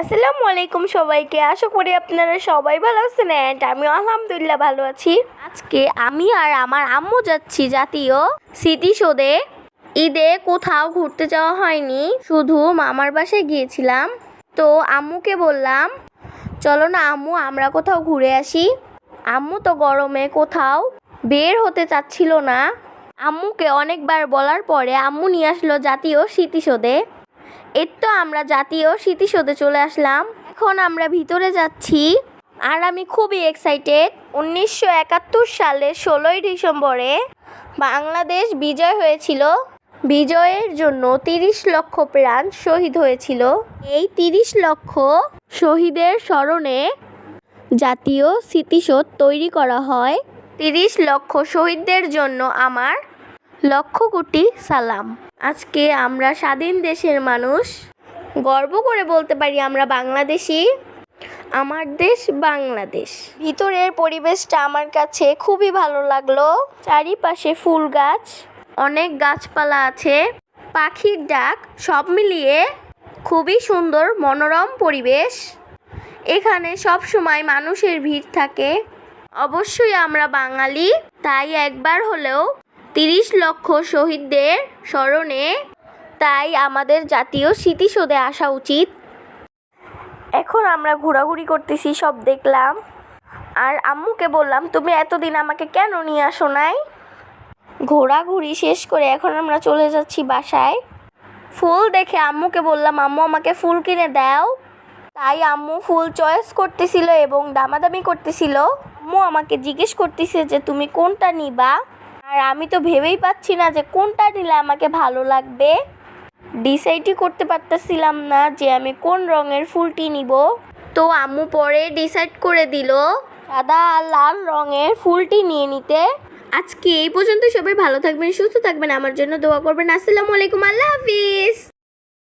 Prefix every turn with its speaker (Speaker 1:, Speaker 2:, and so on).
Speaker 1: আসসালামু আলাইকুম সবাইকে। আশা করি আপনারা সবাই ভালো আছেন অ্যান্ড আমি আলহামদুলিল্লাহ ভালো আছি। আজকে আমি আর আমার আম্মু যাচ্ছি জাতীয় স্মৃতিসৌধে। ঈদে কোথাও ঘুরতে যাওয়া হয়নি, শুধু মামার বাসায় গিয়েছিলাম। তো আম্মুকে বললাম, চলো না আম্মু, আমরা কোথাও ঘুরে আসি। আম্মু তো গরমে কোথাও বের হতে চাচ্ছিল না। আম্মুকে অনেকবার বলার পরে আম্মু নিয়ে আসলো জাতীয় স্মৃতিসৌধে। এর তো আমরা জাতীয় স্মৃতিসৌধে চলে আসলাম। এখন আমরা ভিতরে যাচ্ছি আর আমি খুবই এক্সাইটেড উনিশশো একাত্তর সালের ষোলোই ডিসেম্বরে বাংলাদেশ বিজয় হয়েছিল। বিজয়ের জন্য তিরিশ লক্ষ প্রাণ শহীদ হয়েছিল। এই তিরিশ লক্ষ শহীদের স্মরণে জাতীয় স্মৃতিসৌধ তৈরি করা হয়। তিরিশ লক্ষ শহীদদের জন্য আমার লক্ষ কোটি সালাম। আজকে আমরা স্বাধীন দেশের মানুষ। গর্ব করে বলতে পারি আমরা বাংলাদেশি। আমার দেশ বাংলাদেশ। ভিতরের পরিবেশটা আমার কাছে খুবই ভালো লাগল। চারিপাশে ফুল গাছ, অনেক গাছপালা আছে। পাখির ডাক, সব মিলিয়ে খুবই সুন্দর, মনোরম পরিবেশ। এখানে সব সময় মানুষের ভিড় থাকে। অবশ্যই আমরা বাঙালি, তাই একবার হলেও তিরিশ লক্ষ শহীদদের স্মরণে তাই আমাদের জাতীয় স্মৃতিসৌধে আসা উচিত। এখন আমরা ঘোরাঘুরি করতেছি, সব দেখলাম। আর আম্মুকে বললাম, তুমি এতদিন আমাকে কেন নিয়ে আসো নাই? ঘোরাঘুরি শেষ করে এখন আমরা চলে যাচ্ছি বাসায়। ফুল দেখে আম্মুকে বললাম, আম্মু, আমাকে ফুল কিনে দাও। তাই আম্মু ফুল চয়েস করতেছিল এবং দামাদামি করতেছিল। আম্মু আমাকে জিজ্ঞেস করতেছে যে, তুমি কোনটা নিবা? আর আমি তো ভেবেই পাচ্ছি না যে কোনটা নিলে আমাকে ভালো লাগবে। ডিসাইডই করতে পারতেছিলাম না যে আমি কোন রঙের ফুলটি নিব। তো আম্মু পরে ডিসাইড করে দিল সাদা আর লাল রঙের ফুলটি নিয়ে নিতে। আজকে এই পর্যন্ত সবাই ভালো থাকবেন, সুস্থ থাকবেন। আমার জন্য দোয়া করবেন। আসসালামু আলাইকুম। আল্লাহ হাফিজ।